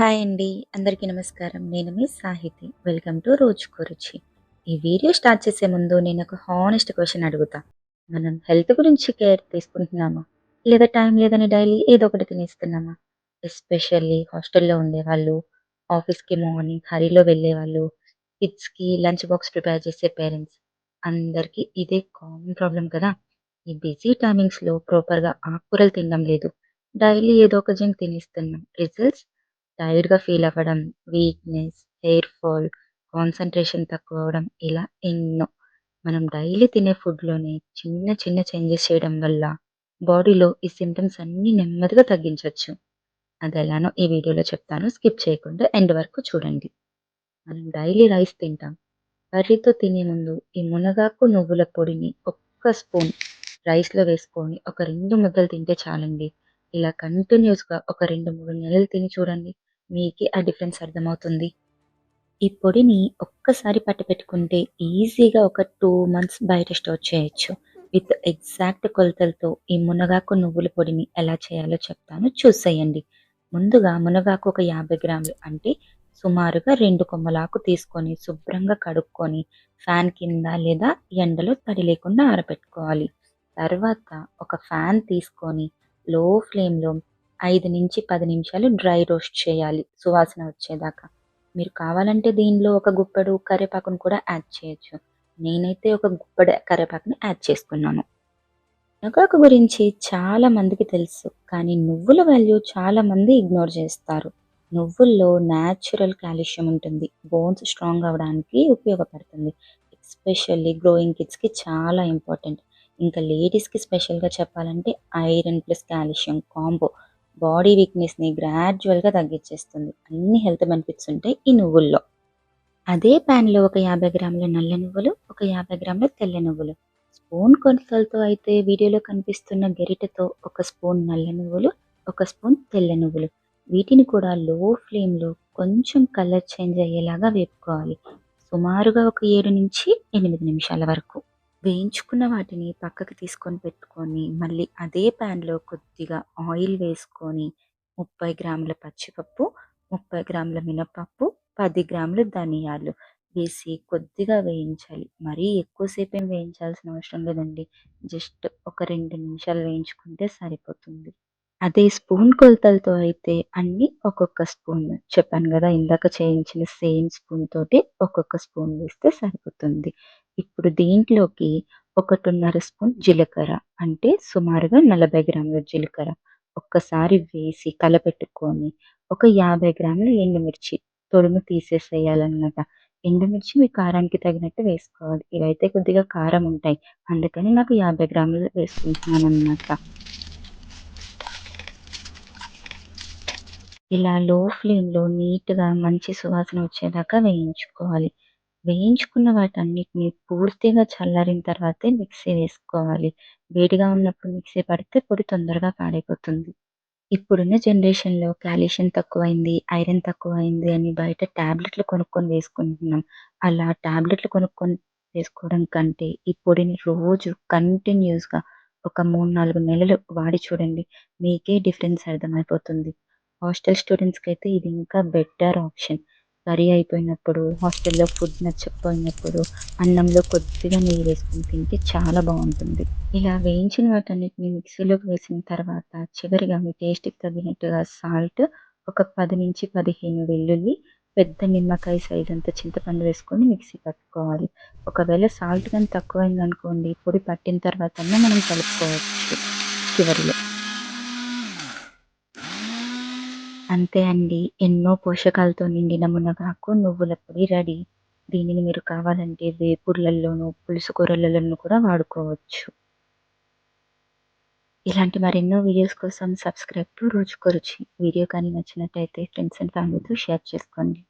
Hi అండి. అందరికీ నమస్కారం. నేను మీ సాహితి. వెల్కమ్ టు రోజుకో రుచి. ఈ వీడియో స్టార్ట్ చేసే ముందు నేను ఒక హానెస్ట్ క్వశ్చన్ అడుగుతా. మనం హెల్త్ గురించి కేర్ తీసుకుంటున్నామా? లేదా టైం లేదని డైలీ ఏదో ఒకటి తినేస్తున్నామా? ఎస్పెషల్లీ హాస్టల్‌లో ఉండేవాళ్ళు, ఆఫీస్‌కి మార్నింగ్ హరీలో వెళ్ళేవాళ్ళు, కిడ్స్‌కి లంచ్ బాక్స్ ప్రిపేర్ చేసే పేరెంట్స్ అందరికీ ఇదే కామన్ ప్రాబ్లం కదా! ఈ బిజీ టైమింగ్స్‌లో ప్రాపర్‌గా ఆకుకూరలు తినడం లేదు. డైలీ ఏదో ఒక జంక్ తినేస్తున్నాం. రిజల్ట్స్ టైర్డ్‌గా ఫీల్ అవ్వడం, వీక్‌నెస్, హెయిర్ ఫాల్, కాన్సంట్రేషన్ తక్కువవ్వడం ఇలా ఎన్నో. మనం డైలీ తినే ఫుడ్‌లోనే చిన్న చిన్న చేంజెస్ చేయడం వల్ల బాడీలో ఈ సిమ్టమ్స్ అన్నీ నెమ్మదిగా తగ్గించవచ్చు అది ఎలానో ఈ వీడియోలో చెప్తాను. స్కిప్ చేయకుండా ఎండ్ వరకు చూడండి. మనం డైలీ రైస్ తింటాం. కర్రీతో తినే ముందు ఈ మునగాకు, నువ్వుల పొడిని ఒక్క స్పూన్ రైస్‌లో వేసుకొని ఒక రెండు ముద్దలు తింటే చాలండి. ఇలా కంటిన్యూస్గా ఒక 2, 3 నెలలు తిని చూడండి. మీకే ఆ డిఫరెన్స్ అర్థమవుతుంది. ఈ పొడిని ఒక్కసారి పట్టపెట్టుకుంటే ఈజీగా ఒక టూ మంత్స్ బయట స్టోర్ చేయొచ్చు. విత్ ఎగ్జాక్ట్ కొలతలతో ఈ మునగాకు, నువ్వుల పొడిని ఎలా చేయాలో చెప్తాను చూసేయండి. ముందుగా మునగాకు ఒక 50 గ్రాములు అంటే సుమారుగా రెండు కొమ్మలాకు తీసుకొని శుభ్రంగా కడుక్కొని ఫ్యాన్ కింద లేదా ఎండలో తడి లేకుండా ఆరబెట్టుకోవాలి. తర్వాత ఒక ఫ్యాన్ తీసుకొని లో ఫ్లేమ్‌లో 5-10 నిమిషాలు డ్రై రోస్ట్ చేయాలి సువాసన వచ్చేదాకా. మీరు కావాలంటే దీనిలో ఒక గుప్పెడు కరివేపాకును కూడా యాడ్ చేయొచ్చు. నేనైతే ఒక గుప్పెడు కరివేపాకుని యాడ్ చేసుకున్నాను. మునగాకు గురించి చాలా మందికి తెలుసు. కానీ నువ్వుల వాల్యూ చాలా మంది ఇగ్నోర్ చేస్తారు. నువ్వుల్లో న్యాచురల్ కాల్షియం ఉంటుంది. బోన్స్ స్ట్రాంగ్ అవ్వడానికి ఉపయోగపడుతుంది. ఎస్పెషల్లీ గ్రోయింగ్ కిడ్స్‌కి చాలా ఇంపార్టెంట్. ఇంకా లేడీస్‌కి స్పెషల్‌గా చెప్పాలంటే iron plus calcium combo body వీక్‌నెస్‌ని గ్రాడ్యువల్గా తగ్గించేస్తుంది. అన్ని హెల్త్ బెనిఫిట్స్ ఉంటాయి ఈ నువ్వుల్లో. అదే ప్యాన్లో ఒక 50 గ్రాముల నల్ల నువ్వులు, ఒక 50 గ్రాముల తెల్ల నువ్వులు, స్పూన్ కొలతలతో అయితే వీడియోలో కనిపిస్తున్న గెరిటతో ఒక స్పూన్ నల్ల నువ్వులు, ఒక స్పూన్ తెల్ల నువ్వులు వీటిని కూడా లో ఫ్లేమ్‌లో కొంచెం కలర్ చేంజ్ అయ్యేలాగా వేపుకోవాలి. సుమారుగా ఒక 7-8 నిమిషాల వరకు. వేయించుకున్న వాటిని పక్కకి తీసుకొని పెట్టుకొని మళ్ళీ అదే ప్యాన్లో కొద్దిగా ఆయిల్ వేసుకొని 30 గ్రాముల పచ్చిపప్పు, 30 గ్రాముల మినపప్పు, పది గ్రాములు ధనియాలు వేసి కొద్దిగా వేయించాలి. మరీ ఎక్కువ ఏం వేయించాల్సిన అవసరం లేదండి. జస్ట్ ఒక రెండు నిమిషాలు వేయించుకుంటే సరిపోతుంది. అదే స్పూన్ కొలతలతో అయితే అన్నీ ఒక్కొక్క స్పూన్ చెప్పాను కదా ఇందాక చేయించిన సేమ్ స్పూన్ తోటి ఒక్కొక్క స్పూన్ వేస్తే సరిపోతుంది. ఇప్పుడు దీంట్లోకి 1.5 స్పూన్ జీలకర్ర అంటే సుమారుగా 40 గ్రాముల జీలకర్ర ఒక్కసారి వేసి కలపెట్టుకొని ఒక 50 గ్రాముల ఎండుమిర్చి తొడుము తీసేసేయాలన్నమాట. ఎండుమిర్చి మీ కారానికి తగినట్టు వేసుకోవాలి. ఇవైతే కొద్దిగా కారం ఉంటాయి. అందుకని నాకు 50 గ్రాములు వేసుకుంటున్నానన్నమాట. ఇలా లో ఫ్లేమ్‌లో నీట్‌గా మంచి సువాసన వచ్చేదాకా వేయించుకోవాలి. వేయించుకున్న వాటన్నిటిని పూర్తిగా చల్లారిన తర్వాతే మిక్సీ వేసుకోవాలి. వేడిగా ఉన్నప్పుడు మిక్సీ పడితే పొడి తొందరగా పాడైపోతుంది. ఇప్పుడున్న జనరేషన్‌లో కాల్షియం తక్కువైంది, ఐరన్ తక్కువైంది అని బయట టాబ్లెట్‌లు కొనుక్కొని వేసుకుంటున్నాం. అలా టాబ్లెట్‌లు కొనుక్కొని వేసుకోవడం కంటే ఈ పొడిని రోజు కంటిన్యూస్గా ఒక 3, 4 నెలలు వాడి చూడండి. మీకే డిఫరెన్స్ అర్థమైపోతుంది. హాస్టల్ స్టూడెంట్స్కి అయితే ఇది ఇంకా బెటర్ ఆప్షన్. కర్రీ అయిపోయినప్పుడు, హాస్టల్‌లో ఫుడ్ నచ్చకపోయినప్పుడు అన్నంలో కొద్దిగా నెయ్యి వేసుకొని తింటే చాలా బాగుంటుంది ఇలా వేయించిన వాటన్నిటిని మిక్సీలోకి వేసిన తర్వాత చివరిగా మీ టేస్ట్‌కి తగినట్టుగా సాల్ట్, ఒక 10-15 వెల్లుల్లి, పెద్ద నిమ్మకాయ సైజ్ అంత చింతపండు వేసుకొని మిక్సీ పట్టుకోవాలి. ఒకవేళ సాల్ట్ కానీ తక్కువైందనుకోండి పొడి పట్టిన తర్వాత మనం కలుపుకోవచ్చు చివరిలో. అంతే అండి. ఎన్నో పోషకాలతో నిండిన మునగాకు, నువ్వుల పొడి రెడీ. దీనిని మీరు కావాలంటే వేపుడులల్లోనూ, పులుసు కూరలలోనూ కూడా వాడుకోవచ్చు. ఇలాంటి మరెన్నో వీడియోస్ కోసం సబ్స్క్రైబ్ టు రోజుకో రుచి. వీడియో కానీ నచ్చినట్టయితే ఫ్రెండ్స్ అండ్ ఫ్యామిలీతో షేర్ చేసుకోండి.